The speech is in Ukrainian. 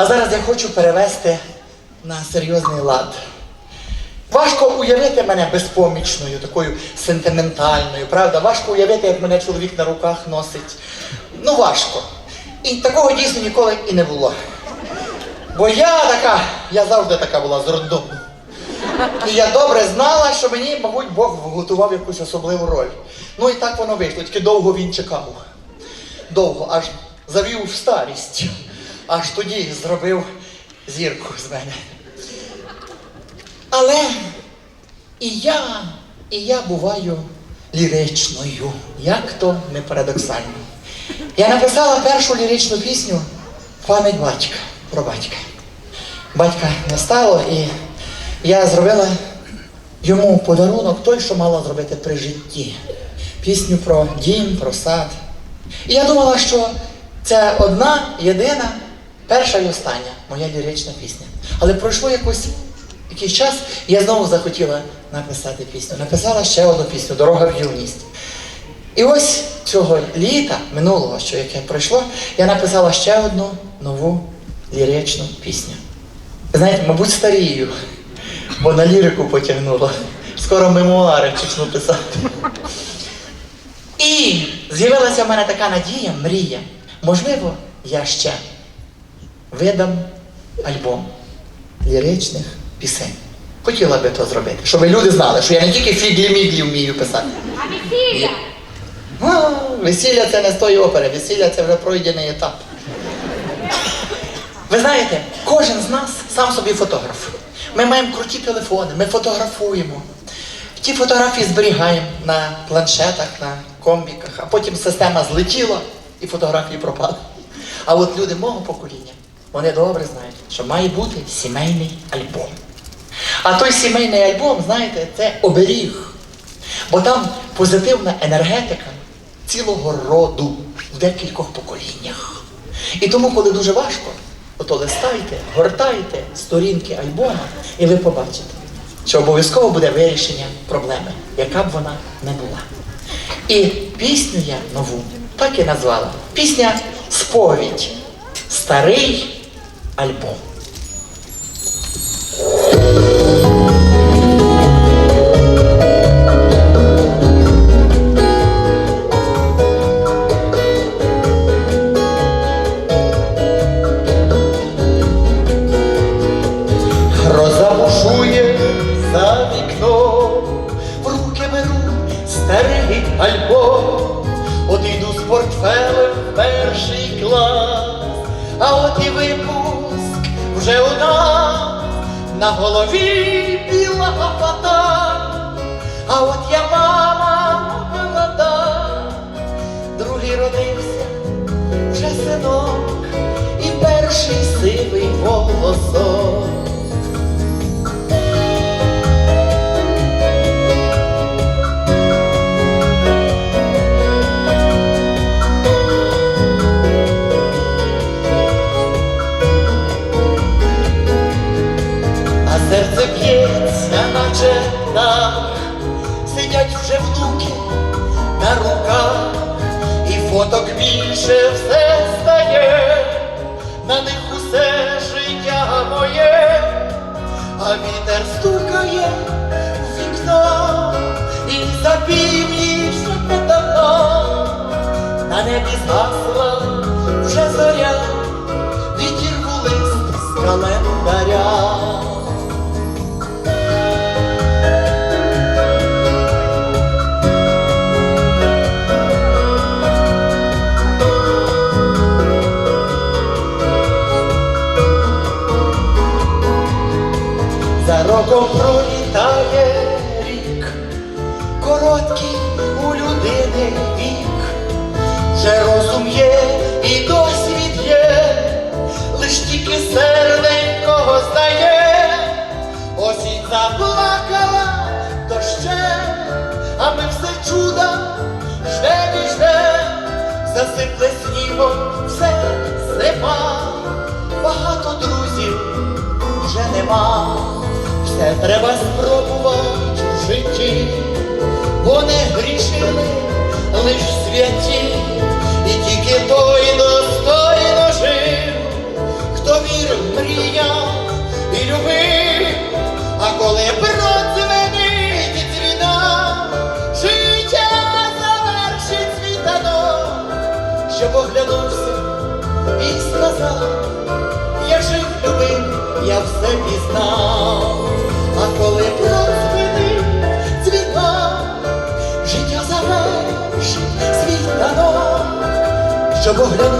А зараз я хочу перевести на серйозний лад. Важко уявити мене безпомічною, такою сентиментальною, правда? Важко уявити, як мене чоловік на руках носить. Ну, важко. І такого дійсно ніколи і не було. Бо я така, я завжди така була з роддому. І я добре знала, що мені, мабуть, Бог готував якусь особливу роль. Ну і так воно вийшло, тільки довго він чекав. Довго, аж завів в старість. Аж тоді зробив зірку з мене. Але і я, і я буваю ліричною, як то не парадоксально. Я написала першу ліричну пісню пам'ять батька про батька. Батька не стало, і я зробила йому подарунок той, що мала зробити при житті. Пісню про дім, про сад. І я думала, що це одна, єдина, перша і остання моя лірична пісня. Але пройшло якось якийсь час, і я знову захотіла написати пісню. Написала ще одну пісню Дорога в юність. І ось цього літа, минулого, що яке пройшло, я написала ще одну нову ліричну пісню. Знаєте, мабуть, старію, бо на лірику потягнуло. Скоро мемуари почну писати. І з'явилася в мене така надія, мрія. Можливо, я ще видам альбом ліричних пісень. Хотіла би то зробити, щоб люди знали, що я не тільки фіглі-міглі вмію писати. А весілля? А, весілля це не з тої опери, весілля це вже пройдений етап. Ви знаєте, кожен з нас сам собі фотограф. Ми маємо круті телефони, ми фотографуємо. Ті фотографії зберігаємо на планшетах, на комбіках, а потім система злетіла і фотографії пропали. А от люди мого покоління, вони добре знають, що має бути сімейний альбом. А той сімейний альбом, знаєте, це оберіг. Бо там позитивна енергетика цілого роду в декількох поколіннях. І тому, коли дуже важко, ото листайте, гортайте сторінки альбома, і ви побачите, що обов'язково буде вирішення проблеми, яка б вона не була. І пісню я нову так і назвала. Пісня Сповідь. Старий альбом. Гроза бушує за вікном, в руки старий альбом, от йду з портфелем в перший клас, а от і випуск вже нас на голові біла фата, а от я мама молода, другий родився вже синок і перший сивий волосок. Фоток більше все стає, на них усе життя моє, а вітер стукає в вікно, і за північ давно на небі згасла вже зоря, відірву лист з календаря. За роком пролітає рік, короткий у людини вік, вже розум є і досвід є, лиш тільки серденького здає, осінь заплакала дощем, а ми все чуда ждем і ждем, засипле снігом все зима, багато друзів вже нема, все треба спробувати в житті, бо не грішили лиш святі, і тільки той достойно жив, хто вірив, мріяв і любив, а коли продзвенить і дзвіна, життя завершить світанок, що поглянувся і сказав, я жив любив, я все пізнав. Щоб оглянувся і